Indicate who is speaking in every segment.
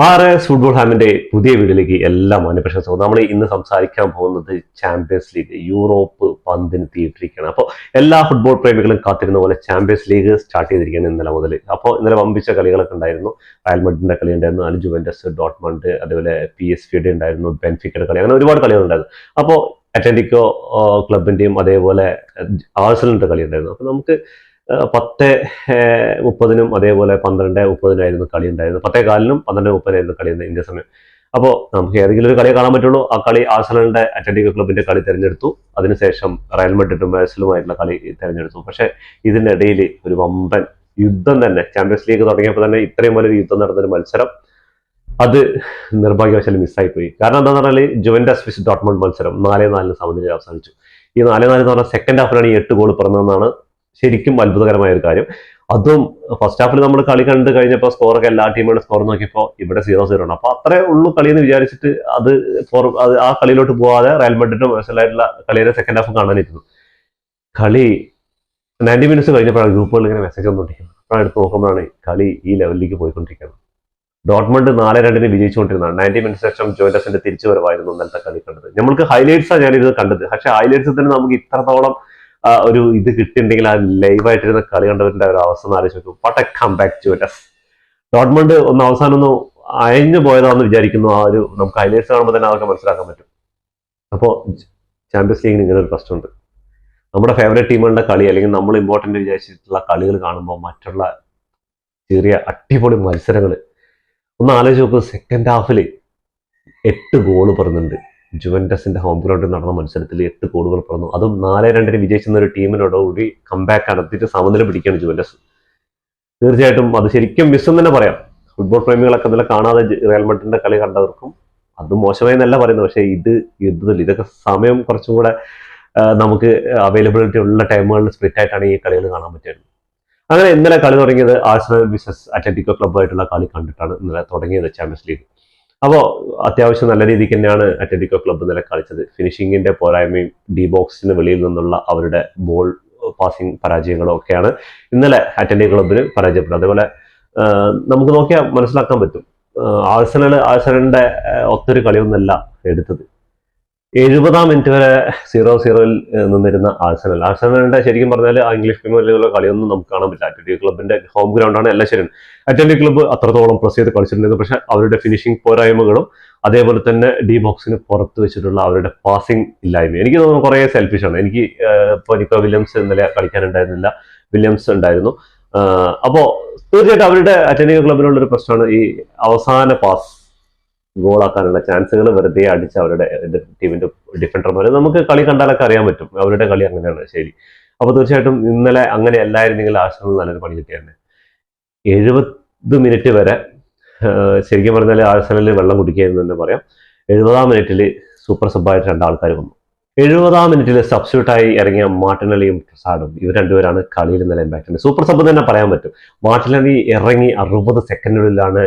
Speaker 1: R S football ഹാമിന്റെ പുതിയ വീഡിയോയിലേക്ക് എല്ലാ മാന്യപ്രശംസവും നമ്മൾ ഇന്ന് സംസാരിക്കാൻ പോകുന്നത് ചാമ്പ്യൻസ് ലീഗ് യൂറോപ്പ് പന്തിന് തീയിട്ടിരിക്കുകയാണ്. അപ്പോൾ എല്ലാ ഫുട്ബോൾ പ്രേമികളും കാത്തിരുന്ന പോലെ ചാമ്പ്യൻസ് ലീഗ് സ്റ്റാർട്ട് ചെയ്തിരിക്കുകയാണ് ഇന്നലെ മുതൽ. അപ്പോൾ ഇന്നലെ വമ്പിച്ച കളികളൊക്കെ ഉണ്ടായിരുന്നു. റയൽ മഡ്രിഡിന്റെ കളി ഉണ്ടായിരുന്നു അതിൽ ജുവന്റസ് ഡോട്ട്മണ്ട് അതേപോലെ പി എസ് ഫിയുടെ ഉണ്ടായിരുന്നു ബെൻഫിക്കയുടെ കളി അങ്ങനെ ഒരുപാട് കളികൾ ഉണ്ടായിരുന്നു. അപ്പോൾ അറ്റന്റിക്കോ ക്ലബിന്റെയും അതേപോലെ ആഴ്സലിന്റെ കളി ഉണ്ടായിരുന്നു. അപ്പോൾ നമുക്ക് പത്ത് മുപ്പതിനും അതേപോലെ പന്ത്രണ്ട് മുപ്പതിനായിരുന്നു കളി ഉണ്ടായിരുന്നത് പത്തേ കാലിനും പന്ത്രണ്ട് മുപ്പതിനായിരുന്നു കളി ഇന്ത്യ സമയം. അപ്പോൾ നമുക്ക് ഏതെങ്കിലും ഒരു കളി കാണാൻ പറ്റുള്ളൂ. ആ കളി ആഴ്സണലിന്റെ അറ്റന്റിക്കോ ക്ലബിന്റെ കളി തിരഞ്ഞെടുത്തു. അതിനുശേഷം റയൽ മെഡിറ്റും മേഴ്സലുമായിട്ടുള്ള കളി തിരഞ്ഞെടുത്തു. പക്ഷേ ഇതിനിടയിൽ ഒരു വമ്പൻ യുദ്ധം തന്നെ ചാമ്പ്യൻസ് ലീഗ് തുടങ്ങിയപ്പോൾ തന്നെ ഇത്രയും വലിയൊരു യുദ്ധം നടന്നൊരു മത്സരം. അത് നിർഭാഗ്യവശാൽ മിസ്സായിപ്പോയി. കാരണം എന്താണെന്ന് പറഞ്ഞാൽ ജുവൻഡസ് വിസ് ഡോട്ട്മണ്ട് മത്സരം നാലേ നാലിന് സമനില അവസാനിച്ചു. ഈ നാലേ നാല് എന്ന് പറഞ്ഞാൽ സെക്കൻഡ് ഹാഫിലാണ് ഈ എട്ട് ഗോൾ പിറന്നതെന്നാണ് ശരിക്കും അത്ഭുതകരമായ ഒരു കാര്യം. അതും ഫസ്റ്റ് ഹാഫിൽ നമ്മൾ കളി കണ്ട് കഴിഞ്ഞപ്പോൾ സ്കോറൊക്കെ എല്ലാ ടീമുകളുടെ സ്കോർ നോക്കിയപ്പോൾ ഇവിടെ സീറോ സീറോ ആണ്. അപ്പോൾ അത്രേ ഉള്ളൂ കളി എന്ന് വിചാരിച്ചിട്ട് അത് ആ കളിയിലോട്ട് പോകാതെ റയൽ മഡ്രിഡും മനസ്സിലായിട്ടുള്ള കളിയുടെ സെക്കൻഡ് ഹാഫ് കാണാനിരുന്നു കളി നയന്റി മിനിറ്റ്സ് കഴിഞ്ഞപ്പോഴാണ് ഗ്രൂപ്പുകളിൽ ഇങ്ങനെ മെസ്സേജ് വന്നുകൊണ്ടിരിക്കുന്നത്. അപ്പോഴാണ് എടുത്ത് നോക്കുമ്പോഴാണ് കളി ഈ ലെവലിലേക്ക് പോയിക്കൊണ്ടിരിക്കുന്നത്. ഡോട്ട്മണ്ട് നാല് രണ്ടിന് വിജയിച്ചുകൊണ്ടിരുന്നതാണ്. നയന്റി മിനിറ്റ്സ് ശേഷം ജോയിന്റസിന്റെ തിരിച്ചു വരവായിരുന്നു ഇന്നലത്തെ കളി കണ്ടത്. നമ്മൾക്ക് ഹൈലൈറ്റ്സാണ് ഞാനിത് കണ്ടത്. പക്ഷെ ഹൈലൈറ്റ്സ് തന്നെ നമുക്ക് ഇത്രത്തോളം ഒരു ഇത് കിട്ടിയിട്ടുണ്ടെങ്കിൽ ആ ലൈവായിട്ടിരുന്ന കളി കണ്ടവരുടെ ഒരു അവസ്ഥ ആലോചിച്ച് നോക്കും. പട്ട കം ബാക്ക് ടു എസ് ഡോട്ട്മണ്ട് ഒന്ന് അവസാനം ഒന്ന് അയഞ്ഞു പോയതാണെന്ന് വിചാരിക്കുന്നു. ആ ഒരു നമുക്ക് ഹൈലൈറ്റ്സ് കാണുമ്പോൾ തന്നെ അതൊക്കെ മനസ്സിലാക്കാൻ പറ്റും. അപ്പോൾ ചാമ്പ്യൻസ് ലീഗിന് ഇങ്ങനെ ഒരു പ്രശ്നമുണ്ട്. നമ്മുടെ ഫേവറേറ്റ് ടീമുകളുടെ കളി അല്ലെങ്കിൽ നമ്മൾ ഇമ്പോർട്ടന്റ് വിചാരിച്ചിട്ടുള്ള കളികൾ കാണുമ്പോൾ മറ്റുള്ള ചെറിയ അടിപൊളി മത്സരങ്ങൾ. ഒന്ന് ആലോചിച്ച് നോക്കുമ്പോൾ സെക്കൻഡ് ഹാഫിൽ എട്ട് ഗോൾ പറഞ്ഞിട്ടുണ്ട് ജുവന്റസിന്റെ ഹോം ഗ്രൗണ്ടിൽ നടന്ന മത്സരത്തിൽ എട്ട് ഗോളുകൾ പിറന്നു. അതും നാല് രണ്ടിന് വിജയിച്ചെന്ന ഒരു ടീമിനോടുകൂടി കംബാക്ക് നടത്തിയിട്ട് സമനില പിടിക്കുകയാണ് ജുവൻഡസ്. തീർച്ചയായിട്ടും അത് ശരിക്കും മിസ് എന്ന് തന്നെ പറയാം. ഫുട്ബോൾ പ്രേമികളൊക്കെ ഇന്നലെ കാണാതെ റയൽ മഡ്രിഡിന്റെ കളി കണ്ടവർക്കും അത് മോശമായി എന്നല്ല പറയുന്നത്. പക്ഷേ ഇത് യുദ്ധത്തിൽ ഇതൊക്കെ സമയം കുറച്ചും കൂടെ നമുക്ക് അവൈലബിലിറ്റി ഉള്ള ടൈമുകളിൽ സ്പ്ലിറ്റ് ആയിട്ടാണ് ഈ കളികൾ കാണാൻ പറ്റുന്നത് അങ്ങനെ ഇന്നലെ കളി തുടങ്ങിയത് ആഴ്സണൽ ബിസസ് അത്ലറ്റിക്കോ ക്ലബ്ബായിട്ടുള്ള കളി കണ്ടിട്ടാണ് ഇന്നലെ തുടങ്ങിയത് ചാമ്പ്യൻസ് ലീഗ് അപ്പോൾ അത്യാവശ്യം നല്ല രീതിക്ക് തന്നെയാണ് അത്ലറ്റിക്കോ ക്ലബ്ബ് നില കളിച്ചത്. ഫിനിഷിങ്ങിന്റെ പോരായ്മയും ഡി ബോക്സിന് വെളിയിൽ നിന്നുള്ള അവരുടെ ബോൾ പാസിംഗ് പരാജയങ്ങളും ഒക്കെയാണ് ഇന്നലെ അറ്റൻഡിക് ക്ലബ്ബിന് പരാജയപ്പെട്ടത്. അതേപോലെ നമുക്ക് നോക്കിയാൽ മനസ്സിലാക്കാൻ പറ്റും. ആഴ്സണൽ ആഴ്സണലിന്റെ ആ, ഒത്തൊരു കളിയൊന്നല്ല എടുത്തത്. എഴുപതാം മിനിറ്റ് വരെ സീറോ സീറോയിൽ നിന്നിരുന്ന ആഴ്സണൽ. ആഴ്സണലിന്റെ ശരിക്കും പറഞ്ഞാൽ ആ ഇംഗ്ലീഷ് പ്രീമിയർ ലീഗിലുള്ള കളിയൊന്നും നമുക്ക് കാണാൻ പറ്റില്ല. അറ്റന്റി ക്ലബിന്റെ ഹോം ഗ്രൗണ്ടാണ് എല്ലാം ശരിയാണ്. അറ്റൻഡിക് ക്ലബ്ബ് അത്രത്തോളം പ്രസ് ചെയ്ത് കളിച്ചിട്ടുണ്ടായിരുന്നു. പക്ഷെ അവരുടെ ഫിനിഷിംഗ് പോരായ്മകളും അതേപോലെ തന്നെ ഡി ബോക്സിന് പുറത്ത് വെച്ചിട്ടുള്ള അവരുടെ പാസിംഗ് ഇല്ലായ്മ എനിക്ക് തോന്നുന്നു കുറേ സെൽഫിഷ് ആണ്. എനിക്ക് ഇപ്പോൾ ഇപ്പൊ നിക്കോ വില്യംസ് ഇന്നലെ കളിക്കാനുണ്ടായിരുന്നില്ല. വില്യംസ് ഉണ്ടായിരുന്നു. അപ്പോൾ അപ്പോ തീർച്ചയായിട്ടും അവരുടെ അറ്റൻഡിക് ക്ലബിനുള്ള ഒരു പ്രശ്നമാണ് ഈ അവസാന പാസ് ഗോളാക്കാനുള്ള ചാൻസുകൾ വെറുതെ അടിച്ച് അവരുടെ ടീമിന്റെ ഡിഫൻഡർമാരെ നമുക്ക് കളി കണ്ടാലൊക്കെ അറിയാൻ പറ്റും. അവരുടെ കളി അങ്ങനെയാണ് ശരി. അപ്പൊ തീർച്ചയായിട്ടും ഇന്നലെ അങ്ങനെ അല്ലായിരുന്നെങ്കിൽ ആശ്രമം നല്ലൊരു പണി കിട്ടിയായിരുന്നു. എഴുപത് മിനിറ്റ് വരെ ശരിക്കും പറഞ്ഞാൽ ആഴ്സണലിൽ വെള്ളം കുടിക്കുകയെന്ന് തന്നെ പറയാം. എഴുപതാം മിനിറ്റിൽ സൂപ്പർ സബായിട്ട് രണ്ടാൾക്കാർ വന്നു. എഴുപതാം മിനിറ്റിൽ സബ്സ്റ്റിറ്റ്യൂട്ടായി ഇറങ്ങിയ മാർട്ടിനലിയും പ്രസാദും ഇവർ രണ്ടുപേരാണ് കളിയിൽ ഇന്നലെ ഇമ്പാക്ട് സൂപ്പർ സബ് തന്നെ പറയാൻ പറ്റും. മാർട്ടിനലി ഇറങ്ങി അറുപത് സെക്കൻഡുകളിലാണ്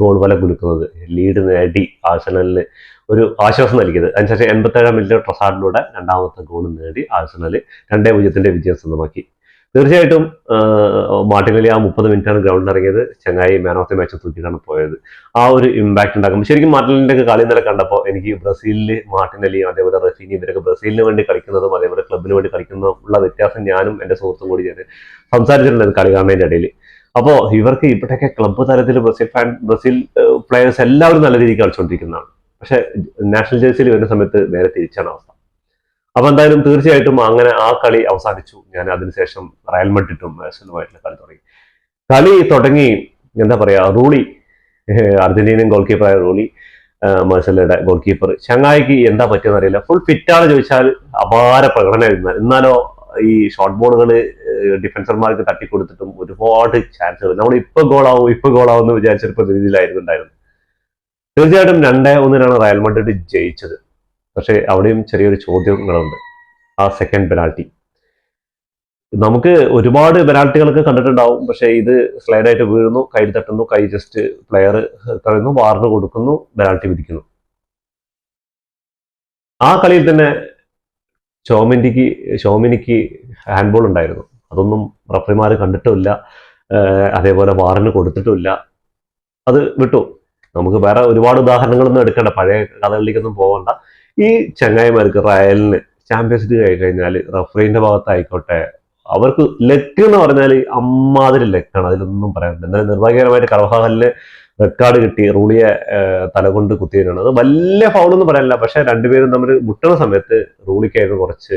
Speaker 1: ഗോൾ വല കുലുക്കുന്നത്. ലീഡ് നേടി ആഴ്സണലിന് ഒരു ആശ്വാസം നൽകിയത്. അതിനുശേഷം എൺപത്തേഴാം മിനിറ്റിൽ ട്രസാഡിലൂടെ രണ്ടാമത്തെ ഗോൾ നേടി ആഴ്സണൽ രണ്ടേ പൂജ്യത്തിന്റെ വിജയം സ്വന്തമാക്കി. തീർച്ചയായിട്ടും മാട്ടിനലി ആ മുപ്പത് മിനിറ്റാണ് ഗ്രൗണ്ടിൽ ഇറങ്ങിയത്. ചെങ്ങായി മാൻ ഓഫ് ദി മാച്ച് തൂക്കിയിട്ടാണ് പോയത്. ആ ഒരു ഇമ്പാക്ട് ഉണ്ടാക്കുമ്പോൾ ശരിക്കും മാർട്ടിനലിന്റെ ഒക്കെ കളി കണ്ടപ്പോൾ എനിക്ക് ബ്രസീലിൽ മാർട്ടിനലിയും അതേപോലെ റഫീനി ഇവരൊക്കെ ബ്രസീലിന് വേണ്ടി കളിക്കുന്നതും അതേപോലെ ക്ലബിന് വേണ്ടി കളിക്കുന്നതും ഉള്ള വ്യത്യാസം ഞാനും എന്റെ സുഹൃത്തും കൂടി ഞാൻ സംസാരിച്ചിട്ടുണ്ടായിരുന്നു കളി കാണുന്നതിന്റെ ഇടയിൽ അപ്പോ ഇവർക്ക് ഇവിടെയൊക്കെ ക്ലബ്ബ് തലത്തിൽ ബ്രസീൽ ഫാൻ ബ്രസീൽ പ്ലെയേഴ്സ് എല്ലാവരും നല്ല രീതിക്ക് കളിച്ചുകൊണ്ടിരിക്കുന്നതാണ് പക്ഷെ നാഷണൽ ജേഴ്സിയിൽ വരുന്ന സമയത്ത് നേരെ തിരിച്ചാണ് അവസ്ഥ. അപ്പൊ എന്തായാലും തീർച്ചയായിട്ടും അങ്ങനെ ആ കളി അവസാനിച്ചു. ഞാൻ അതിനുശേഷം റയൽ മഡ്രിഡും മേഴ്സലുമായിട്ടുള്ള കളി തുടങ്ങി. കളി തുടങ്ങി എന്താ പറയാ റൂളി അർജന്റീനിയൻ ഗോൾ കീപ്പറായ റൂളി മേഴ്സലയുടെ ഗോൾ കീപ്പർ ചങ്ങായിക്ക് എന്താ പറ്റിയെന്ന് അറിയില്ല. ഫുൾ ഫിറ്റാണ് ചോദിച്ചാൽ അപാര പ്രകടനമായിരുന്നു. എന്നാലോ ഈ ഷോർട്ട് ബോളുകൾ ഡിഫൻസർമാർക്ക് തട്ടിക്കൊടുത്തിട്ടും ഒരുപാട് ചാൻസുകൾ നമ്മൾ ഇപ്പൊ ഗോളാവും ഇപ്പൊ ഗോളാവും എന്ന് വിചാരിച്ചൊരു രീതിയിലായിരുന്നു ഉണ്ടായിരുന്നു തീർച്ചയായിട്ടും രണ്ടേ ഒന്നിനാണ് റയൽ മഡ്രിഡ് ജയിച്ചത്. പക്ഷേ അവിടെയും ചെറിയൊരു ചോദ്യങ്ങളുണ്ട്. ആ സെക്കൻഡ് പെനാൾട്ടി നമുക്ക് ഒരുപാട് പെനാൾട്ടികളൊക്കെ കണ്ടിട്ടുണ്ടാവും. പക്ഷേ ഇത് സ്ലൈഡായിട്ട് വീഴുന്നു കൈ തട്ടുന്നു കൈ ജസ്റ്റ് പ്ലെയർ കളയുന്നു വാറിന് കൊടുക്കുന്നു പെനാൾട്ടി വിധിക്കുന്നു. ആ കളിയിൽ തന്നെ ഷോമിനിക്ക് ഷോമിനിക്ക് ഹാൻഡ്ബോൾ ഉണ്ടായിരുന്നു. അതൊന്നും റഫറിമാർ കണ്ടിട്ടുമില്ല. അതേപോലെ വാറിന് കൊടുത്തിട്ടുമില്ല. അത് വിട്ടു. നമുക്ക് വേറെ ഒരുപാട് ഉദാഹരണങ്ങളൊന്നും എടുക്കണ്ട. പഴയ കഥകളിലേക്കൊന്നും പോകണ്ട. ഈ ചങ്ങായിമാർക്ക് റയലിന് ചാമ്പ്യൻസ് ലീഗ് ആയി കഴിഞ്ഞാൽ റഫറിന്റെ ഭാഗത്തായിക്കോട്ടെ അവർക്ക് ലക്ക് എന്ന് പറഞ്ഞാൽ അമ്മാതിരി ലക്കാണ്. അതിലൊന്നും പറയാനില്ല. എന്നാലും നിർഭാഗ്യകരമായിട്ട് കർവഹാലിന് റെക്കാർഡ് കിട്ടി. റൂളിയെ തലകൊണ്ട് കുത്തിയതിനാണ്. അത് വലിയ ഫൗളൊന്നും പറയാനില്ല. പക്ഷെ രണ്ടുപേരും തമ്മിൽ മുട്ടുന്ന സമയത്ത് റൂളിക്കായിരുന്നു കുറച്ച്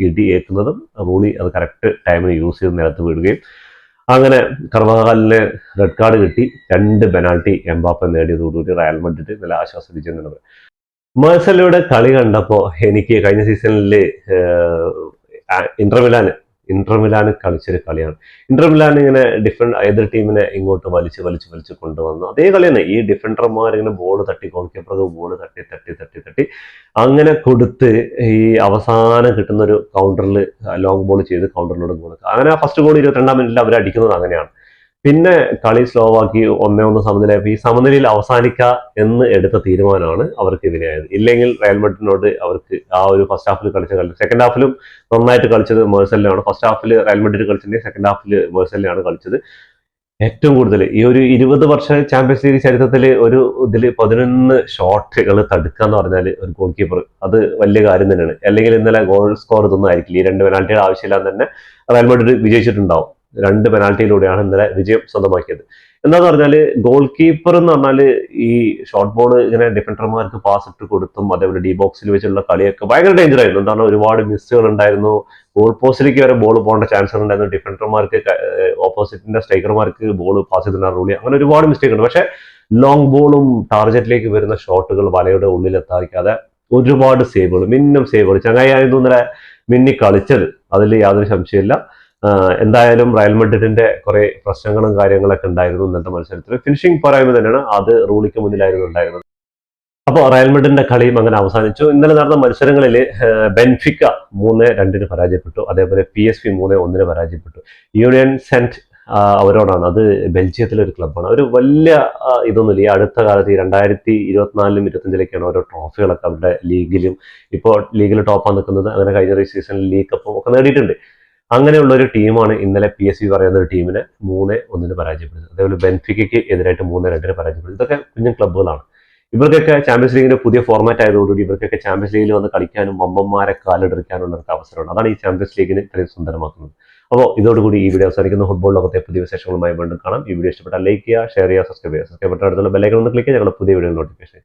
Speaker 1: ഇടി ഏൽക്കുന്നതും റൂളി അത് കറക്റ്റ് ടൈമിന് യൂസ് ചെയ്ത് നിലത്ത് വീഴുകയും അങ്ങനെ കർമ്മകാലിന് റെഡ് കാർഡ് കിട്ടി. രണ്ട് പെനാൾട്ടി എംബാപ്പ നേടിയതോടുകൂടി റയൽ മഡ്രിഡ് നല്ല ആശ്വാസം വിജയം മേഴ്സലയുടെ കളി കണ്ടപ്പോൾ എനിക്ക് കഴിഞ്ഞ സീസണിൽ ഇന്റർമിലാന് ഇന്റർമിലാന് കളിച്ചൊരു കളിയാണ്. ഇന്റർമിലാൻ ഇങ്ങനെ ഡിഫൻഡ് എതിർ ടീമിനെ ഇങ്ങോട്ട് വലിച്ച് വലിച്ച് വലിച്ച് കൊണ്ടുവന്നു. അതേ കളി തന്നെ ഈ ഡിഫൻഡർമാർ ഇങ്ങനെ ബോൾ തട്ടി ഗോൾ കീപ്പർക്ക് ബോൾ തട്ടി തട്ടി തട്ടി തട്ടി. അങ്ങനെ കൊടുത്ത് ഈ അവസാനം കിട്ടുന്ന ഒരു കൗണ്ടറിൽ ലോങ് ബോൾ ചെയ്ത് കൗണ്ടറിലൂടെ ഗോൾ അങ്ങനെ ആ ഫസ്റ്റ് ഗോൾ ഇരുപത്തിരണ്ടാം മിനിറ്റിൽ അവർ അടിക്കുന്നത് അങ്ങനെയാണ്. പിന്നെ കളി സ്ലോ ആക്കി ഒന്നേ ഒന്ന് സമനിലയായി ഈ സമനിലയിൽ അവസാനിക്ക എന്ന് എടുത്ത തീരുമാനമാണ് അവർക്ക് എതിരായത് ഇല്ലെങ്കിൽ റയൽ മെഡിനോട് അവർക്ക് ആ ഒരു ഫസ്റ്റ് ഹാഫിൽ കളിച്ച കളി സെക്കൻഡ് ഹാഫിലും നന്നായിട്ട് കളിച്ചത് മേഴ്സലിലാണ്. ഫസ്റ്റ് ഹാഫിൽ റയൽ മഡ്രിഡ് കളിച്ചിട്ടുണ്ടെങ്കിൽ സെക്കൻഡ് ഹാഫിൽ മേഴ്സലിലാണ് കളിച്ചത്. ഏറ്റവും കൂടുതൽ ഈ ഒരു ഇരുപത് വർഷ ചാമ്പ്യൻസ് ലീഗ് ചരിത്രത്തിൽ ഒരു ഇതിൽ പതിനൊന്ന് ഷോട്ടുകൾ തടുക്കുക എന്ന് പറഞ്ഞാൽ ഒരു ഗോൾ കീപ്പർ അത് വലിയ കാര്യം തന്നെയാണ്. അല്ലെങ്കിൽ ഇന്നലെ ഗോൾ സ്കോർ ഇതൊന്നും ആയിരിക്കില്ല. ഈ രണ്ട് പെനാൽറ്റിയുടെ ആവശ്യമില്ലാതെ തന്നെ റയൽ മഡ്രിഡ് വിജയിച്ചിട്ടുണ്ടാവും. രണ്ട് പെനാൽറ്റിയിലൂടെയാണ് ഇന്നലെ വിജയം സ്വന്തമാക്കിയത്. എന്താന്ന് പറഞ്ഞാൽ ഗോൾ കീപ്പർ എന്ന് പറഞ്ഞാൽ ഈ ഷോർട്ട് ബോൾ ഇങ്ങനെ ഡിഫൻഡർമാർക്ക് പാസ് ഇട്ട് കൊടുത്തും അതേപോലെ ഡി ബോക്സിൽ വെച്ചുള്ള കളിയൊക്കെ ഭയങ്കര ഡേഞ്ചർ ആയിരുന്നു. എന്താണ് ഒരുപാട് മിസ്സുകൾ ഉണ്ടായിരുന്നു ഗോൾ പോസ്റ്റിലേക്ക് വരെ ബോൾ പോകേണ്ട ചാൻസ് ഉണ്ടായിരുന്നു. ഡിഫൻഡർമാർക്ക് ഓപ്പോസിറ്റിന്റെ സ്ട്രൈക്കർമാർക്ക് ബോൾ പാസ് ചെയ്തിട്ടുണ്ടായിരുന്നു അങ്ങനെ ഒരുപാട് മിസ്റ്റേക്ക് ഉണ്ട്. പക്ഷെ ലോങ് ബോളും ടാർഗറ്റിലേക്ക് വരുന്ന ഷോട്ടുകൾ വലയുടെ ഉള്ളിൽ എത്താതിക്കാതെ ഒരുപാട് സേവുകൾ മിന്നും സേവുകൾ ചങ്ങായി ആയിരുന്നു ഇന്നലെ മിന്നി കളിച്ചത്. അതിൽ യാതൊരു സംശയമില്ല എന്തായാലും റയൽ മഡ്രിഡിന്റെ കുറെ പ്രശ്നങ്ങളും കാര്യങ്ങളൊക്കെ ഉണ്ടായിരുന്നു ഇന്നത്തെ മത്സരത്തിൽ. ഫിനിഷിംഗ് പോരായ്മ തന്നെയാണ്. അത് റൂണിക്ക് മുന്നിലായിരുന്നു ഉണ്ടായിരുന്നത്. അപ്പോൾ റയൽ മഡ്രിഡിന്റെ കളിയും അങ്ങനെ അവസാനിച്ചു. ഇന്നലെ നടന്ന മത്സരങ്ങളിൽ ബെൻഫിക്ക മൂന്ന് രണ്ടിന് പരാജയപ്പെട്ടു. അതേപോലെ പി എസ് പി മൂന്ന് ഒന്നിന് പരാജയപ്പെട്ടു. യൂണിയൻ സെന്റ് അവരോടാണ്. അത് ബെൽജിയത്തിലെ ഒരു ക്ലബ്ബാണ് ഒരു വലിയ ഇതൊന്നുമില്ല. ഈ അടുത്ത കാലത്ത് ഈ രണ്ടായിരത്തി ഇരുപത്തിനാലിലും ഇരുപത്തഞ്ചിലേക്കാണ് ഓരോ ട്രോഫികളൊക്കെ അവരുടെ ലീഗിലും ഇപ്പോൾ ലീഗിൽ ടോപ്പാണ് നിൽക്കുന്നത്. അങ്ങനെ കഴിഞ്ഞ സീസണിൽ ലീഗ് കപ്പും ഒക്കെ നേടിയിട്ടുണ്ട്. അങ്ങനെയുള്ള ഒരു ടീമാണ് ഇന്നലെ പി എസ് സി പറയുന്ന ഒരു ടീമിനെ മൂന്ന് ഒന്നിന് പരാജയപ്പെടുന്നത്. അതേപോലെ ബെൻഫിക്കയ്ക്ക് എതിരായിട്ട് മൂന്ന് രണ്ടിന് പരാജയപ്പെടുന്നത്. ഇതൊക്കെ കുഞ്ഞു ക്ലബ്ബുകളാണ്. ഇവർക്കൊക്കെ ചാമ്പ്യൻസ് ലീഗിന്റെ പുതിയ ഫോർമാറ്റ് ആയതോടുകൂടി ഇവർക്കൊക്കെ ചാമ്പ്യൻസ് ലീഗിൽ വന്ന് കളിക്കാനും അമ്മമാരെ കാലെടുക്കാനുള്ള ഒരു അവസരമാണ്. അതാണ് ഈ ചാമ്പ്യൻസ് ലീഗിനെ ഇത്രയും സുന്ദരമാക്കുന്നത്. അപ്പോൾ ഇതോടുകൂടി ഈ വീഡിയോ അവസാനിക്കുന്ന. ഫുട്ബോൾ ലോകത്തെ പുതിയ വിശേഷങ്ങളുമായി വീണ്ടും കാണാം. ഈ വീഡിയോ ഇഷ്ടപ്പെട്ടാൽ ലൈക്ക് ചെയ്യുക ഷെയർ ചെയ്യുക സബ്സ്ക്രൈബ് ചെയ്യുക. സബ്സ്ക്രൈബ് അടുത്തുള്ള ബെല്ലൈക്കൺ ഒന്ന് ക്ലിക്ക് ചെയ്യുക. ഞങ്ങളുടെ പുതിയ വീഡിയോ നോട്ടിഫിക്കേഷൻ